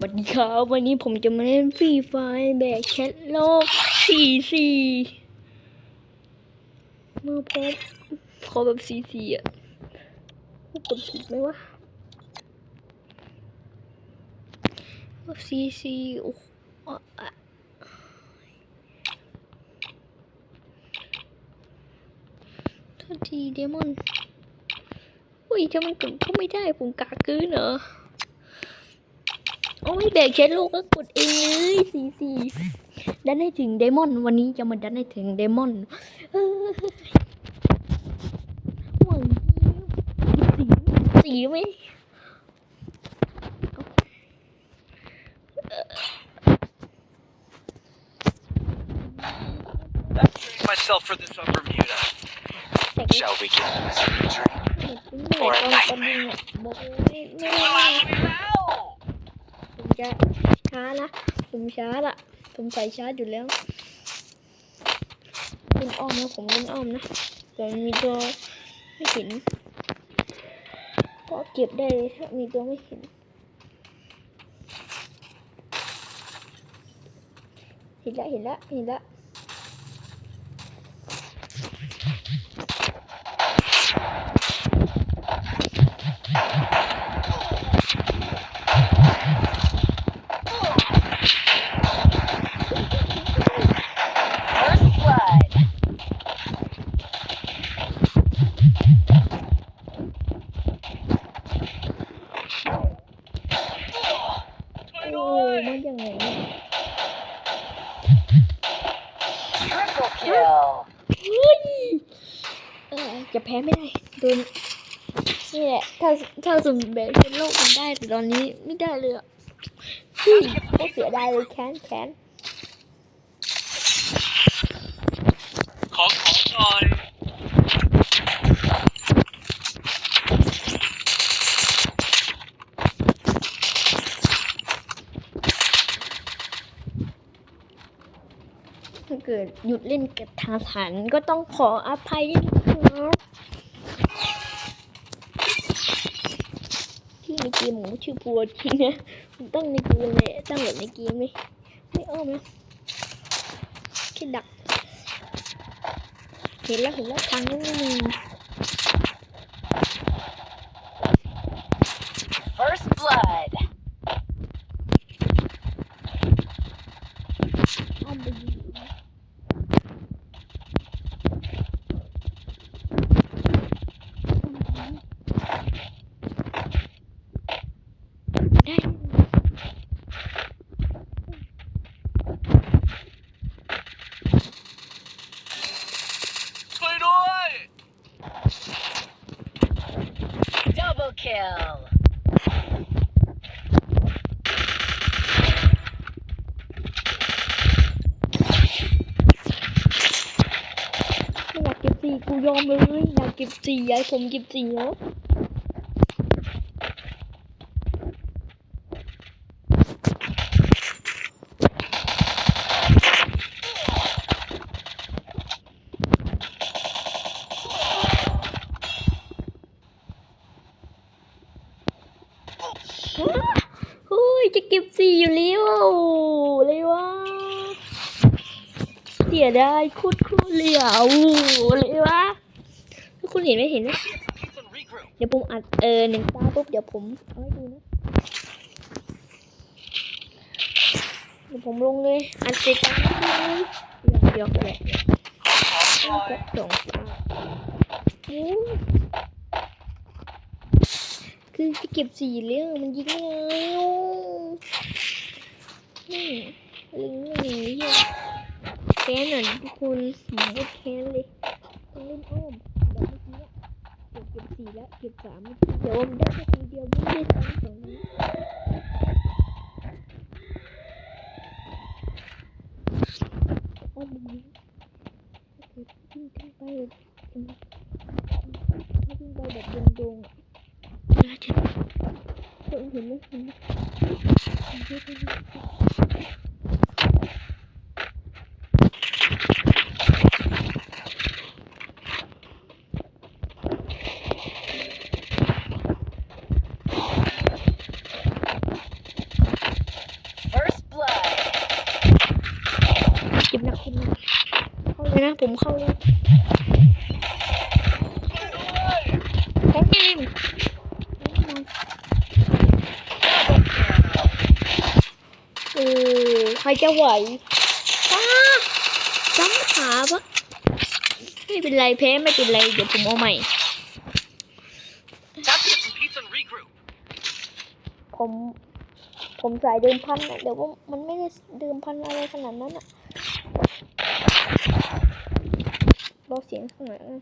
สวัสดีครับวันนี้ผมจะมาเล่นฟรีไฟแบกแคทโลกสี่สี่มาพบขอแบบสี่สี่อะกดผิดไหมวะสี่สี่โอ้โหอะโทษทีเดมอนอุ้ยถ้ามันกดก็ไม่ได้ผมกากกืนเหรอ โอ้ยแบกเช็ดลูกก็กดเองเลยสี่สี่ดันให้ถึงเดมอนวันนี้จะมาดันให้ถึงเดมอนเอ้ยหวังสีสีไหม จะช้านะ ผมช้าละผมใส่ช้าอยู่แล้วเล่นอ้อมนะผมเล่นอ้อมนะแต่มีตัวไม่เห็นก็เก็บได้เลยถ้ามีตัวไม่เห็นเห็นละเห็นละเห็นละ kill. เออจะแพ้ไม่ได้โดนนี่แหละถ้าถ้าสมมติแบบเป็นโลกมันได้แต่ตอนนี้ไม่ได้เลยอะก็เสียดายเลยแค้นแค้นขอของก่อย ถ้าเกิดหยุดเล่นกับทางฐานก็ต้องขออภัยด้วยนะครับที่ในเกมหมูชื่อพัวจริงนะมันต้องในเกมเลยตั้งแบบในเกมไหมไม่อ้อมนะแค่ดัก เห็นแล้วเห็นแล้วทางนั้นไม่มี First blood. อ้อมไปยิงได้ ช่วยด้วย Double kill. ไม่อยากเก็บสี่กู ยอมเลยอยากเก็บสี่อยากให้ผมเก็บสีเนาะเฮ้ยจะเก็บสีอยู่แล้วเลยวะ เสียไดายคุดคุดเลยอะโอ้เลยวะถ้าคุณเห็นไหมเห็นไหม Keep and regroup. เดี๋ยวผมอัดเออหนึ่งตาปุ๊บเดี๋ยวผมเอาให้ดูนะเดี๋ยวผมลงเลยอัดเสร็จตามเลยเดี๋ยวเดี๋ยวเดี๋ยวของหน่อยสองตาคือจะเก็บสี่เรื่องมันยิงไงอ้นี่ลิงเรื่องนี้อะ ค้นหน่อยทุกคนผมก็แค้นเลยต้องเล่นอ้อมแบบเมื่อกี้เก็บเก็บสี่แล้วเก็บสามเมื่อกี้เดี๋ยวผมได้แค่ทีเดียวไม่ได้ซ้ำสองนี้อ้อมนี้เกิดวิ่งขึ้นไปอืมถ้าวิ่งไปแบบโดงๆน่าจะเห็นเห็นไหมเห็นไหม เห็นไหมเห็นไหมผมเข้าเลยของทีมโอ้ใครจะไหวอ้าจ้ำขาปะไม่เป็นไรแพ้ไม่เป็นไรเดี๋ยวผมเอาใหม่ Time to get some pizza and regroup. ผมผมสายเดิมพันอะเดี๋ยวว่ามันไม่ได้เดิมพันอะไรขนาดนั้นอะ รอเสียงข้างหลังอะ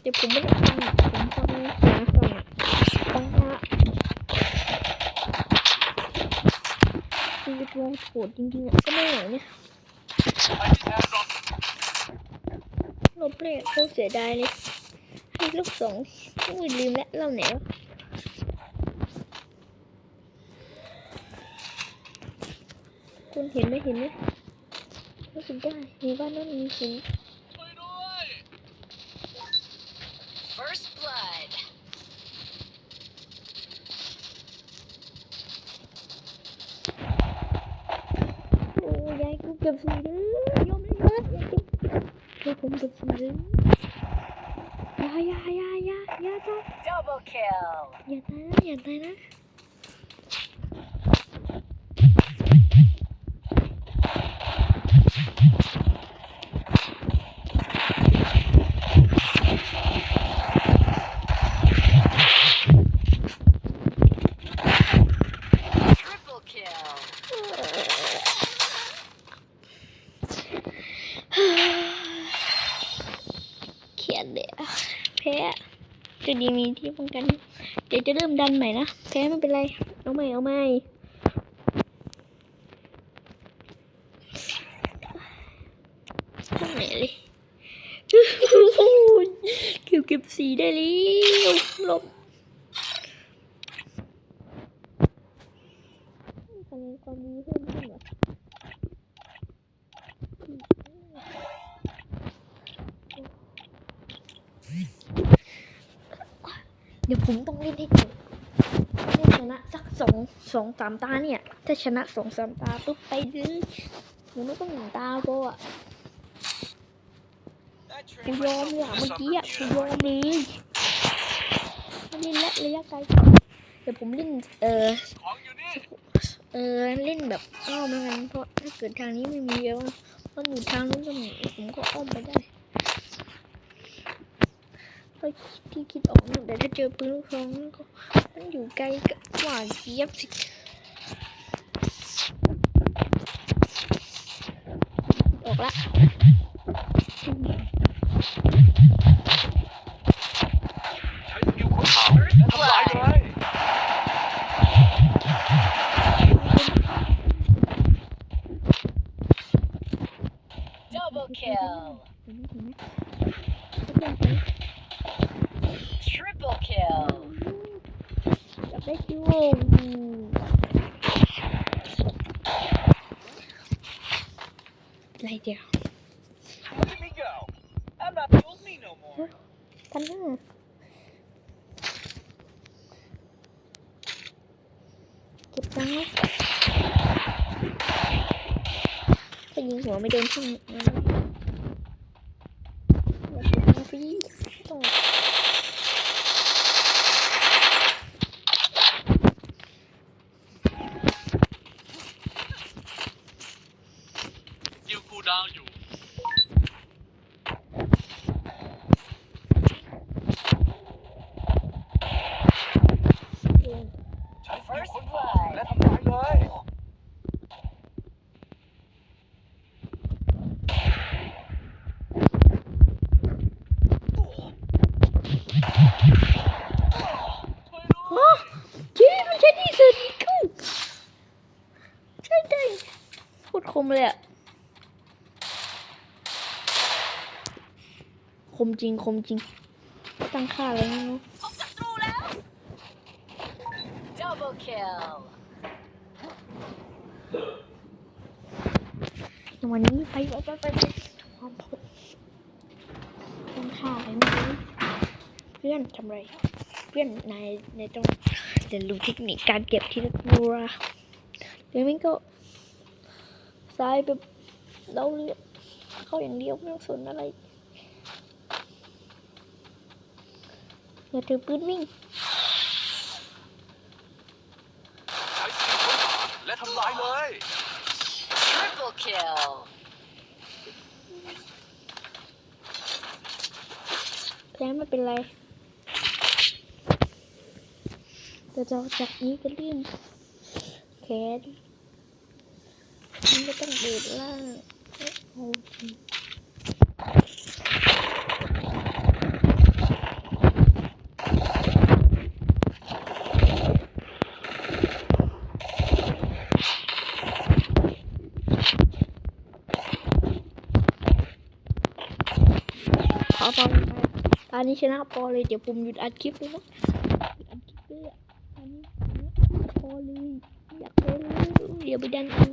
เดี๋ยวผมไม่ได้ฟังอะผมฟังเสียงฟังอะฟังนะคือตัวโหดจริงๆอะก็ไม่ไหวเนี่ยลบเลขเขาเสียดายเลยให้ลูกสองอุ้ยลืมแล้วเราไหนวะคุณเห็นไหมเห็นไหม รู้สึกได้มีบ้านนั้นมีหินช่วยด้วย First blood. โอ้ยายกูเก็บสีเด้อยอมเลยนะยายเก็บเดี๋ยวผมเก็บสีเด้อยายายายายาจ้า Double kill. อย่าตายนะอย่าตายนะ Triple kill. เลยอะแพ้จะดีมีที่ป้องกัน เดี๋ยวจะเริ่มดันใหม่นะ แพ้ไม่เป็นไร เอาใหม่ เอาใหม่ตรงไหนเลยเก็บเก็บสีได้แล้วลบคะแนนความดีเพิ่มขึ้ เดี๋ยวผมต้องเล่นให้จบเล่นชนะสักสองสองสามตาเนี่ย ถ้าชนะสองสามตาปุ๊บไปเลยหนูไม่ต้องหนึ่งตาโบอะ That กูยอมเลยอะเมื่อกี้อะ on กูยอมเลยเล่นและระยะไกลเดี๋ยวผมเล่นเออเออเล่นแบบอ้อมแล้วกันเพราะถ้าเกิดทางนี้ไม่มีแล้วมันอยู่ทางนู้นก็มีผมก็อ้อมไปได้ เพราะที่คิดออกหนะแต่ถ้าเจอปืนลูกซองก็มันอยู่ไกลก็หวาเจี๊ยบสิออกละใช้สกิลค้นหาและทำลายเลย Double kill. เห็นไหมเห็นไหมเพื่อนผม Triple kill. จับได้คิวอะไรเดียว Look at me go. I'm not fools me no more. พันห้าเก็บตังค์ไว้ถ้ายิงหัวไม่โดนช่างนั้นอย่าเสียตังค์ฟรีต้อง ยิวคูลดาวน์อยู่ เอง ใช้สกิล First ค้นหา blood. และทำลายเลย ฮะเจ๊มันใช้ดีสุดกูใช่ได้โคตรคม เลยอะคมจริงคมจริง ตั้งค่าแล้วนะ Double kill. วันนี้ไปไปไปไปไปพร้อมพบตั้งค่าอะไรไม่รู้เพื่อนทำไร เพื่อนนายนายต้องเรียนรู้เทคนิคการเก็บทีละตัวหรือไม่ก็ ซ้ายแบบเราเลือกเข้าอย่างเดียวไม่ต้องสนอะไรอย่าถือปืนวิ่งใช้สกิลค้นหาและทำลายเลย Triple kill. แพ้ไม่เป็นไรแต่จะจากนี้ก็ลื่นแขนมัน ไม่ต้องเบียดล่างโอเคขอพอตอนนี้ชนะพอเลย เดี๋ยวผมหยุดอัดคลิปเลยนะหยุดอัดคลิปเลยอะตอนนี้พอเลยอยากไปเลยเดี๋ยวไปดันเอง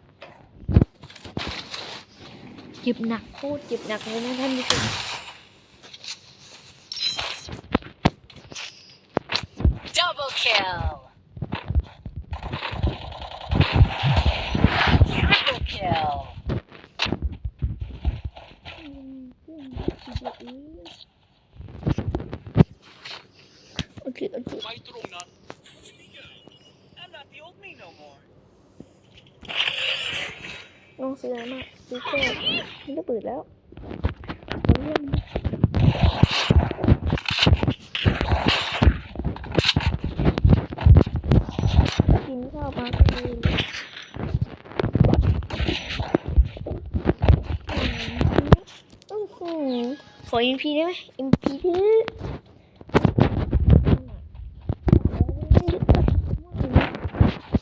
เจ็บหนักโคตรเจ็บหนักเลยนะท่านผู้ชม Double kill. Triple kill. โอเคโอเค ไปตรงนั้น I'm not the old me no more น้องเสือมากซื้อแก้วมันก็เปิดแล้วเอาเรื่องกินข้าวมาก็ดีเลยอืมอื้อหือขอ MP ได้ไหม MP ดื้อ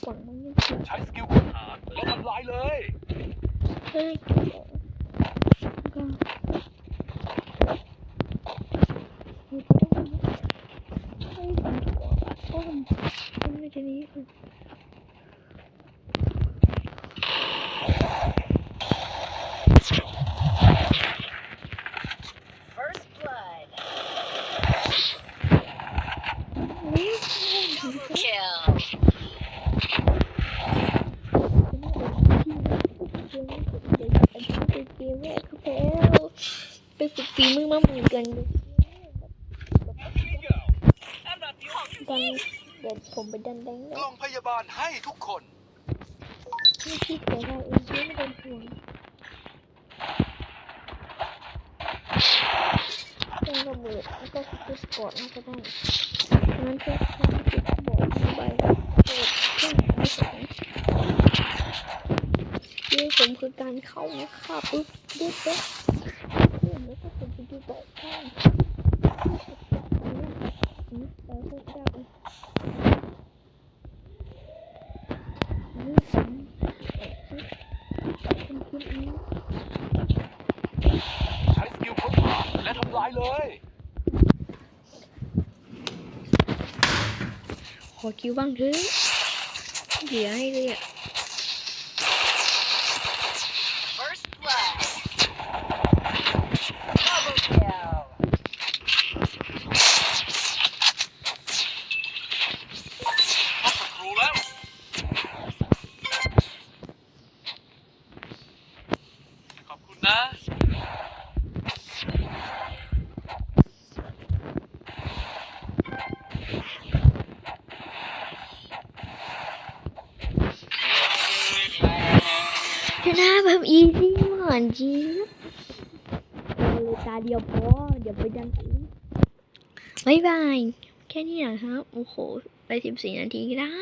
ฝั่งมันยังใช้สกิลค้นหาและทำลายเลย First blood. ฝึกฝีมือมาเหมือนกัน Let me go I'm not the old ตอนเดี๋ยวผมไปดันแดงกแล้วล่องพยาบาลให้ทุกคนไม่คิดแต่เราเองไม่เป็นห่วงต้องระเบิดแล้วก็สกิลสปอร์ตน่าจะได้งั้นเพื่อความสกิลสปอร์ตมีใบโหดขึ้นไม่สองนี่ผมคือการเข้านะค่ะปุ๊บเด็ดเด็ดเพื่อนแล้วก็เป็นสกิลบอกข้างนี่แล้วก็ได้นี่ผมเป็นคลิปนี้ ใช้สกิลค้นหา และทำลายเลย ขอคิวบ้างเถอะเดี๋ยวให้เลยอะ First blood. Double kill. พบศัตรูแล้ว ขอบคุณนะ ชนะแบบอี ซี่หวานจริงเอาเลยตาเดียวพอเดี๋ยวไปดังอีกบายบาย แค่นี้นะครับ โอ้โห ไปสิบสี่นาทีก็ได้